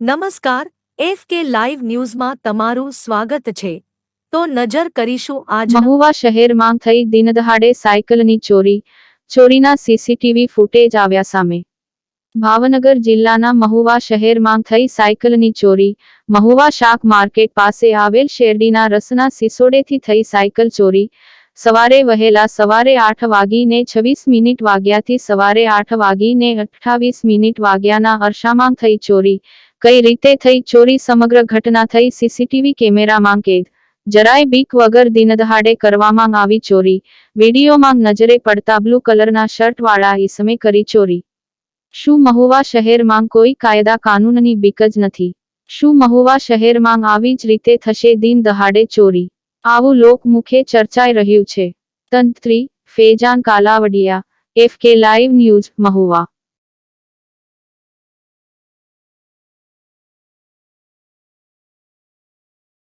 નમસ્કાર, F K live ન્યૂઝમાં તમારું સ્વાગત છે. તો નજર કરીશું આજ મહુવા શહેરમાં થઈ દિનદહાડે સાયકલની ચોરી, ચોરીના સીસીટીવી ફૂટેજ આવ્યા સામે. ભાવનગર જિલ્લાના મહુવા શહેરમાં થઈ સાયકલની ચોરી, મહુવા શાક માર્કેટ પાસે આવેલ શેરડીના રસના સિસોડેથી થઈ સાયકલ ચોરી, સવારે વહેલા સવારે આઠ વાગીને છવ્વીસ મિનિટ વાગ્યાથી સવારે આઠ વાગીને અઠ્ઠાવીસ મિનિટ વાગ્યાના અરસામાં થઈ ચોરી કઈ રીતે થઈ ચોરી સમગ્ર ઘટના થઈ સીસીટીવી કેમેરામાં કેદ? જરાય બીક વગર દિનદહાડે કરવામાં આવી ચોરી. વિડીયોમાં નજરે પડતા બ્લુ કલરના શર્ટવાળા ઈસમે કરી ચોરી. શું મહુવા શહેરમાં કોઈ કાયદા કાનૂનની બીક જ નથી? શું મહુવા શહેરમાં આવી જ રીતે થશે દિન દહાડે ચોરી? આવું લોકમુખે ચર્ચાઈ રહ્યું છે. તંત્રી, Faizan Kalavadiya, F K live news, Mahuva.